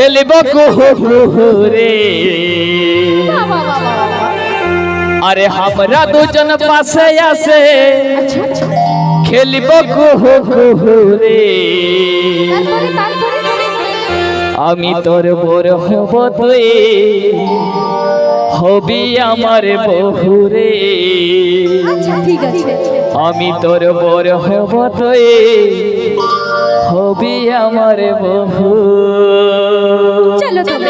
খেলিব কুহুরে। আরে আমরা দুজন পাশে আচ্ছা খেলিব কুহুরে। আমি তোর বোর হব তুই। হবি আমার বহুরে। আমি তোর বোর হব তুই। হবি আমার বহু চলো তবে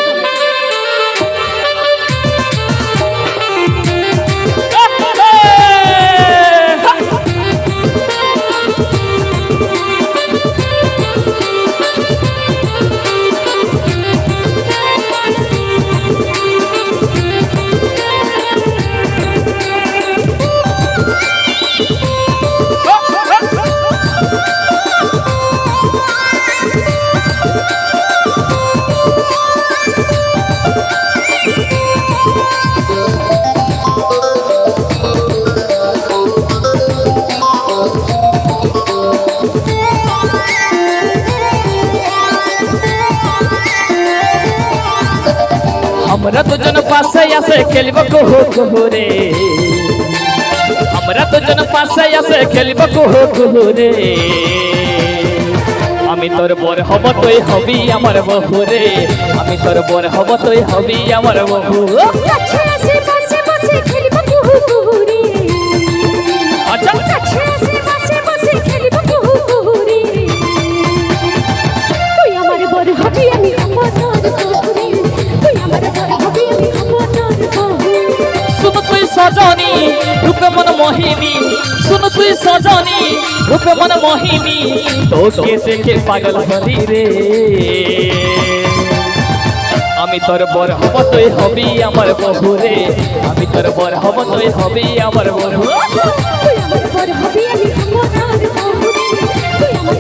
আমরা দুজন পাশে আছে খেলব কুহু কুহুরে আমরা দুজন পাশে আছে খেলব কুহু কুহুরে আমি তোর বর হব তুই হবি আমার বহুরে আমি তোর বর হব তুই হবি আমার বহু রূপে মন মোহিনী শুন তুই সজনী, রূপে মন মোহিনী তোকে দেখে পাগল হলি রে। আমি তোর বর হব তুই হবি আমার বহু রে। আমি তোর বর হব তুই হবি আমার বহু আমার বর হবি আমি হব রে। তুই আমার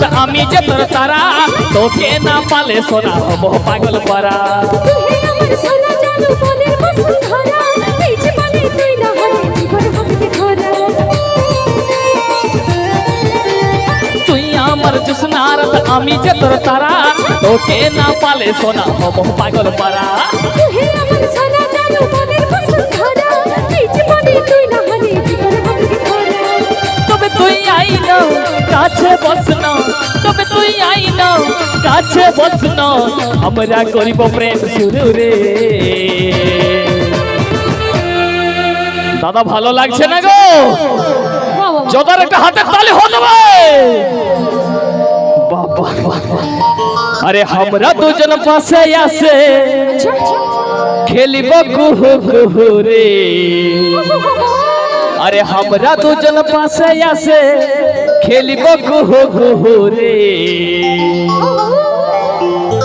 জুসনারত আমি যে তোর তারা তোকে না পালে সোনা হব পাগল পারা তুই আমার সোনা জাদু মনের বসুন্ধরা এই জীবনে তুই না হলে জীবন হবে ধরা। তুই আমার জুসনারত আমি যে তোর তারা তোকে না পালে সোনা হব পাগল পারা তুই আমার সোনা জাদু মনের বসুন্ধরা এই জীবনে তুই কাছে বস তবে তুই আই না কাছে বস না আমরা করিব প্রেম শুরু রে। দাদা ভালো লাগছে না গো? জগার একটা হাতের তালি হতে বাবা আরে আমরা দুজন পাশে আছে। খেলিব কুহু কুহু রে। আরে আমরা দুজন পাশে আছে খেলিব কুহু কুহু রে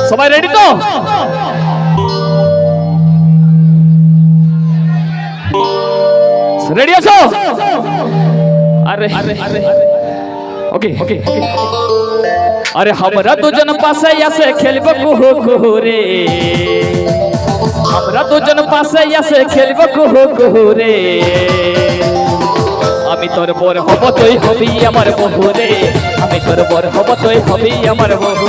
সবাই রেডি তো রেডি আছো আরে ওকে ওকে আরে আমরা দুজন পাশে আছে খেলব কুহু কুহু রে আমরা দুজন পাশে আছে খেলব কুহু কুহু রে আমি তোর বর হব তুই হবি আমার বহু রে। আমি তোর বর হব তুই হবি আমার বহু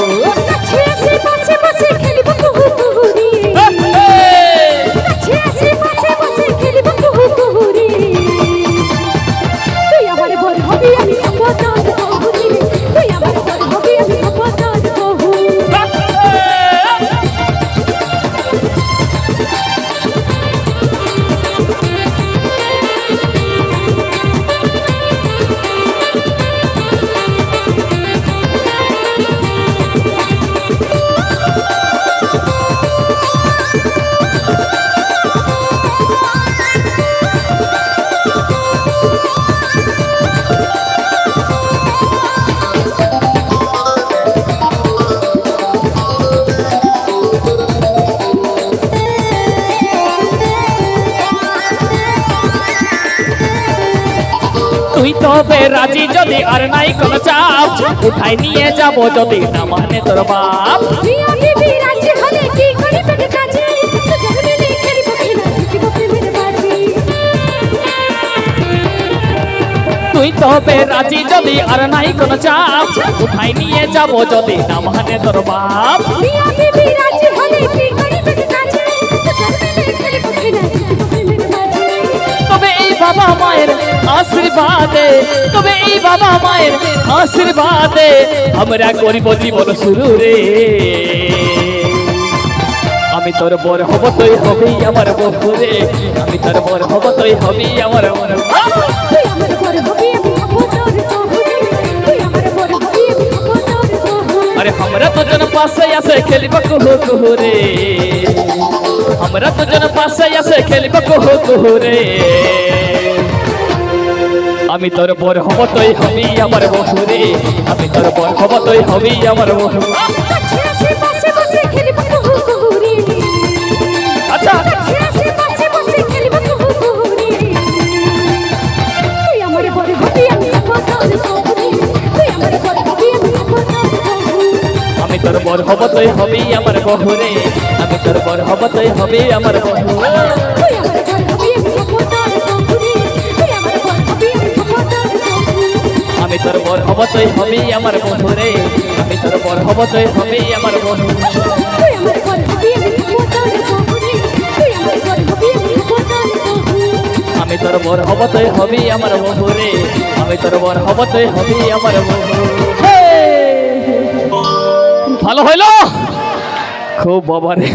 তবে রাজি যদি আর নাই কোন চাপ উঠাই নিয়ে যাব যদি না মানে তোর বাপ। তুই তবে রাজি যদি আর নাই কোন চাপ উঠাই নিয়ে যাব যদি না মানে তোর বাপ। তবে এই বাবা মায়ের আশীর্বাদে। তবে এই বাবা মায়ের আশীর্বাদে আমরা করিব জীবন শুরু রে আমি তোর বর হব তুই হবি আমার বহু রে আমি তোর বর হব তুই হবি আমার আরে আমরা দুজন পাশে আছে খেলিব কুহু কুহু রে আমরা দুজন পাশে আছে খেলিব কুহু কুহু রে আমি তোর বর হব তুই হবি, আমার বহু রে আমি তোর বর হব তুই হবি, আমার বহু বসে আচ্ছা। বসে আমি তোর বর হব তুই হবি, আমার বহু রে আমি তোর বর হব তুই হবি, আমার বহু তোর বর হব তুই হবি আমার বহু রে আমি তোর বর হব তুই হবি আমার হবি আমি তোর বর হব তুই হবি আমার বহু রে আমি তোর বর হব তুই হবি আমার হে! ভালো হইল? খুব বাবা রে